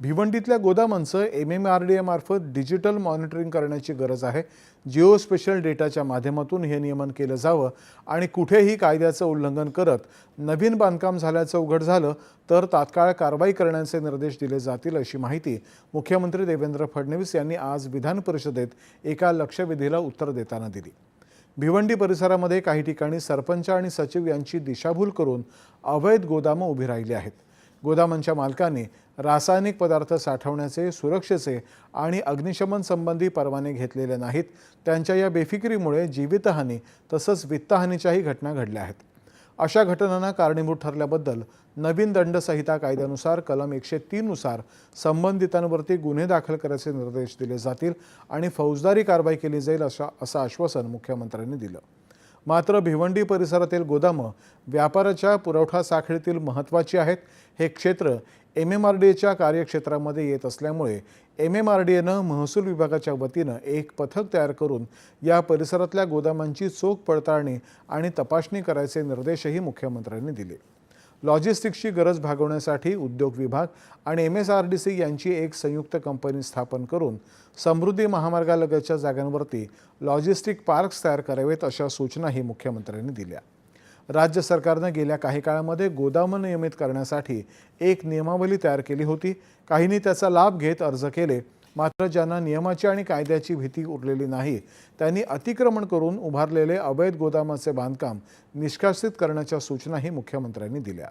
भिवंडीतल्या गोदामांचं M M R D एमार्फत digital monitoring करण्याची गरज आहे. जिओ स्पेशल डेटाच्या माध्यमातून हे नियमन केलं जावं आणि कुठेही कायद्याचं उल्लंघन करत नवीन बांधकाम झाल्याचं उघड झालं तर तात्काळ कारवाई करण्याचे निर्देश दिले जातील अशी माहिती मुख्यमंत्री देवेंद्र फडणवीस यांनी आज विधान परिषदेत एका लक्षवेधीला उत्तर देताना दिली. भिवंडी परिसरामध्ये काही ठिकाणी सरपंच आणि सचिव यांची दिशाभूल करून अवैध गोदामं उभी राहिली आहेत. गोदामांच्या मालकांनी रासायनिक पदार्थ साठवण्याचे सुरक्षेचे आणि अग्निशमन संबंधी परवाने घेतलेले नाहीत. त्यांच्या या बेफिकिरीमुळे जीवितहानी तसंच वित्तहानीच्याही घटना घडल्या आहेत. अशा घटनांना कारणीभूत ठरल्याबद्दल नवीन दंडसंहिता कायद्यानुसार कलम एकशे तीननुसार संबंधितांवरती गुन्हे दाखल करायचे निर्देश दिले जातील आणि फौजदारी कारवाई केली जाईल अशा असं आश्वासन मुख्यमंत्र्यांनी दिलं. मात्र भिवंडी परिसरातील गोदामं व्यापाराच्या पुरवठा साखळीतील महत्त्वाची आहेत. हे क्षेत्र एम एम आर डी एच्या कार्यक्षेत्रामध्ये येत असल्यामुळे एम एम आर डी एनं महसूल विभागाच्या वतीनं एक पथक तयार करून या परिसरातल्या गोदामांची चोख पडताळणी आणि तपासणी करायचे निर्देशही मुख्यमंत्र्यांनी दिले. लॉजिस्टिक्सची गरज भागवण्यासाठी उद्योग विभाग आणि M S R D C यांची एक संयुक्त कंपनी स्थापन करून समृद्धी महामार्गालगतच्या जागांवरती लॉजिस्टिक पार्क्स तयार करावेत अशा सूचनाही मुख्यमंत्र्यांनी दिल्या. राज्य सरकारनं गेल्या काही काळामध्ये गोदामं नियमित करण्यासाठी एक नियमावली तयार केली होती. काहींनी त्याचा लाभ घेत अर्ज केले मात्र ज्यांना नियमाची आणि कायद्याची भीती उरलेली नाही त्यांनी अतिक्रमण करून उभारलेले अवैध गोदामाचे बांधकाम निष्कासित करण्याच्या सूचनाही मुख्यमंत्र्यांनी दिल्या.